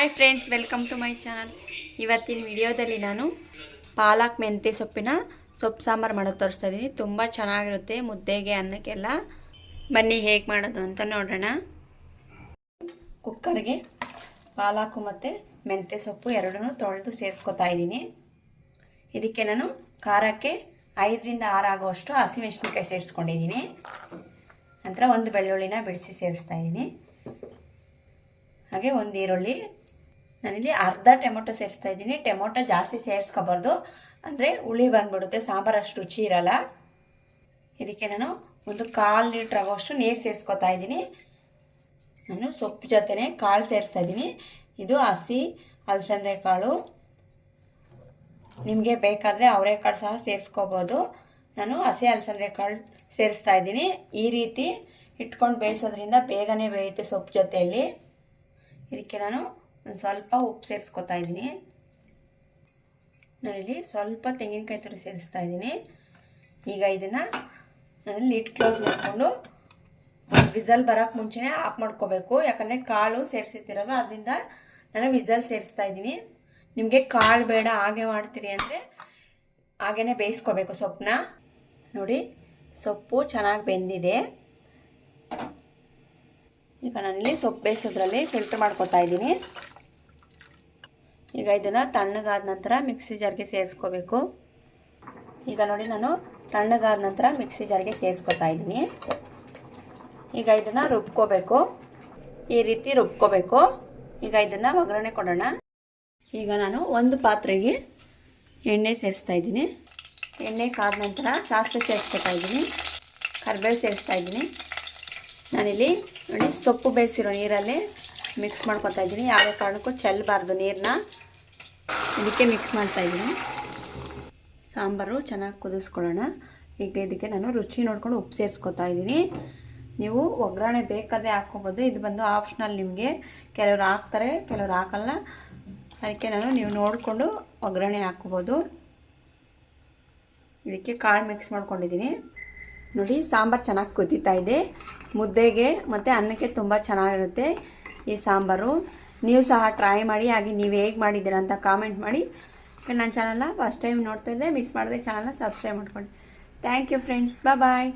Hi friends welcome to my channel ಇವತ್ತಿನ ವಿಡಿಯೋದಲ್ಲಿ ನಾನು ಪಾಲಕ್ ಮೆಂತ್ಯ ಸೊಪ್ಪಿನ ಸೊಪ್ಪು ಸಾಂಬಾರು ಮಾಡೋದು ತೋರಿಸ್ತಾ ಇದ್ದೀನಿ ತುಂಬ ಚೆನ್ನಾಗಿರುತ್ತೆ ಮುದ್ದೆಗೆ, ಅನ್ನಕ್ಕೆಲ್ಲ. ಬನ್ನಿ ಹೇಗೆ ಮಾಡೋದು ಅಂತ ನೋಡೋಣ. ಕುಕ್ಕರ್ಗೆ ಪಾಲಾಕು ಮತ್ತು ಮೆಂತ್ಯ ಸೊಪ್ಪು ಎರಡನ್ನೂ ತೊಳೆದು ಸೇರಿಸ್ಕೊತಾ ಇದ್ದೀನಿ ಇದಕ್ಕೆ ನಾನು ಖಾರಕ್ಕೆ ಐದರಿಂದ ಆರು ಆಗುವಷ್ಟು ಹಸಿಮೆಣಸಿನ್ಕಾಯಿ ಸೇರಿಸ್ಕೊಂಡಿದ್ದೀನಿ ನಂತರ ಒಂದು ಬೆಳ್ಳುಳ್ಳಿನ ಬಿಡಿಸಿ ಸೇರಿಸ್ತಾ ಇದ್ದೀನಿ ಹಾಗೆ ಒಂದು ಈರುಳ್ಳಿ ನಾನಿಲ್ಲಿ ಅರ್ಧ ಟೊಮೊಟೊ ಸೇರಿಸ್ತಾ ಇದ್ದೀನಿ. ಟೊಮೊಟೊ ಜಾಸ್ತಿ ಸೇರಿಸ್ಕೋಬಾರ್ದು. ಅಂದರೆ ಹುಳಿ ಬಂದ್ಬಿಡುತ್ತೆ, ಸಾಂಬಾರು ಅಷ್ಟು ರುಚಿ ಇರಲ್ಲ. ಇದಕ್ಕೆ ನಾನು ಒಂದು ಕಾಲು ಲೀಟ್ರ್ ಆಗೋಷ್ಟು ನೀರು ಸೇರಿಸ್ಕೊತಾ ಇದ್ದೀನಿ. ನಾನು ಸೊಪ್ಪು ಜೊತೆನೆ ಕಾಳು ಸೇರಿಸ್ತಾ ಇದ್ದೀನಿ. ಇದು ಹಸಿ ಅಲಸಂದೆ ಕಾಳು. ನಿಮಗೆ ಬೇಕಾದರೆ ಅವರೆಕಾಳು ಸಹ ಸೇರಿಸ್ಕೋಬೋದು. ನಾನು ಹಸಿ ಅಲಸಂದೆ ಕಾಳು ಸೇರಿಸ್ತಾ ಇದ್ದೀನಿ. ಈ ರೀತಿ ಇಟ್ಕೊಂಡು ಬೇಯಿಸೋದ್ರಿಂದ ಬೇಗನೆ ಬೇಯುತ್ತೆ ಸೊಪ್ಪು ಜೊತೆಯಲ್ಲಿ. ಇದಕ್ಕೆ ನಾನು ಒಂದು ಸ್ವಲ್ಪ ಉಪ್ಪು ಸೇರಿಸ್ಕೊತಾ ಇದ್ದೀನಿ. ನಾನಿಲ್ಲಿ ಸ್ವಲ್ಪ ತೆಂಗಿನಕಾಯಿ ತುರಿ ಸೇರಿಸ್ತಾ ಇದ್ದೀನಿ. ಈಗ ಇದನ್ನು ನಾನು ಲಿಡ್ ಕ್ಲೋಸ್ ಮಾಡಿಕೊಂಡು ವಿಸಲ್ ಬರೋಕ್ಕೆ ಮುಂಚೆನೇ ಆಫ್ ಮಾಡ್ಕೋಬೇಕು. ಯಾಕಂದರೆ ಕಾಳು ಸೇರಿಸಿರ್ತೀರಲ್ಲ ಅದರಿಂದ ನಾನು ವಿಸಲ್ ಸೇರಿಸ್ತಾ ಇದ್ದೀನಿ. ನಿಮಗೆ ಕಾಳು ಬೇಡ, ಹಾಗೆ ಮಾಡ್ತೀರಿ ಅಂದರೆ ಹಾಗೇ ಬೇಯಿಸ್ಕೋಬೇಕು ಸೊಪ್ಪನ್ನ. ನೋಡಿ, ಸೊಪ್ಪು ಚೆನ್ನಾಗಿ ಬೆಂದಿದೆ. ಈಗ ನಾನಿಲ್ಲಿ ಸೊಪ್ಪು ಬೇಯಿಸೋದ್ರಲ್ಲಿ ಫಿಲ್ಟ್ರ್ ಮಾಡ್ಕೊತಾ ಇದ್ದೀನಿ. ಈಗ ಇದನ್ನು ತಣ್ಣಗಾದ ನಂತರ ಮಿಕ್ಸಿ ಜಾರ್ಗೆ ಸೇರಿಸ್ಕೋಬೇಕು. ಈಗ ನೋಡಿ ನಾನು ತಣ್ಣಗಾದ ನಂತರ ಮಿಕ್ಸಿ ಜಾರ್ಗೆ ಸೇರಿಸ್ಕೊತಾ ಇದ್ದೀನಿ. ಈಗ ಇದನ್ನು ರುಬ್ಕೋಬೇಕು. ಈ ರೀತಿ ರುಬ್ಕೋಬೇಕು. ಈಗ ಇದನ್ನು ಒಗ್ಗರಣೆ ಕೊಡೋಣ. ಈಗ ನಾನು ಒಂದು ಪಾತ್ರೆಗೆ ಎಣ್ಣೆ ಸೇರಿಸ್ತಾ ಇದ್ದೀನಿ. ಎಣ್ಣೆ ಕಾದ ನಂತರ ಸಾಸಿವೆ ಸೇರಿಸ್ಕೊತಾ ಇದ್ದೀನಿ. ಕರಿಬೇವು ಸೇರಿಸ್ತಾ ಇದ್ದೀನಿ. ನಾನಿಲ್ಲಿ ನೋಡಿ ಸೊಪ್ಪು ಬೇಯಿಸಿರೋ ನೀರಲ್ಲಿ ಮಿಕ್ಸ್ ಮಾಡ್ಕೊತಾ ಇದ್ದೀನಿ. ಯಾವುದೇ ಕಾರಣಕ್ಕೂ ಚೆಲ್ಲಬಾರ್ದು ನೀರನ್ನ ಇದಕ್ಕೆ ಮಿಕ್ಸ್ ಮಾಡ್ತಾ ಇದ್ದೀನಿ. ಸಾಂಬಾರು ಚೆನ್ನಾಗಿ ಕುದಿಸ್ಕೊಳ್ಳೋಣ. ಈಗ ಇದಕ್ಕೆ ನಾನು ರುಚಿ ನೋಡ್ಕೊಂಡು ಉಪ್ಪು ಸೇರಿಸ್ಕೊತಾ ಇದ್ದೀನಿ. ನೀವು ಒಗ್ಗರಣೆ ಬೇಕಾದರೆ ಹಾಕ್ಕೊಬೋದು. ಇದು ಬಂದು ಆಪ್ಷನಲ್ ನಿಮಗೆ. ಕೆಲವ್ರು ಹಾಕ್ತಾರೆ, ಕೆಲವ್ರು ಹಾಕಲ್ಲ. ಅದಕ್ಕೆ ನಾನು ನೀವು ನೋಡಿಕೊಂಡು ಒಗ್ಗರಣೆ ಹಾಕ್ಕೋಬೋದು. ಇದಕ್ಕೆ ಕಾಳು ಮಿಕ್ಸ್ ಮಾಡ್ಕೊಂಡಿದ್ದೀನಿ. ನೋಡಿ, ಸಾಂಬಾರು ಚೆನ್ನಾಗಿ ಕುದೀತಾ ಇದೆ. ಮುದ್ದೆಗೆ ಮತ್ತು ಅನ್ನಕ್ಕೆ ತುಂಬ ಚೆನ್ನಾಗಿರುತ್ತೆ. ಈ ಸಾಂಬಾರು. ನೀವು ಸಹ ಟ್ರೈ ಮಾಡಿ, ಹಾಗೆ ನೀವು ಹೇಗೆ ಮಾಡಿದ್ದೀರ ಅಂತ ಕಾಮೆಂಟ್ ಮಾಡಿ. ನನ್ನ ಚಾನಲ್ನ ಫಸ್ಟ್ ಟೈಮ್ ನೋಡ್ತಾ ಇದ್ದೆ ಮಿಸ್ ಮಾಡಿದೆ ಚಾನಲ್ನ ಸಬ್ಸ್ಕ್ರೈಬ್ ಮಾಡ್ಕೊಳ್ಳಿ. Thank you friends bye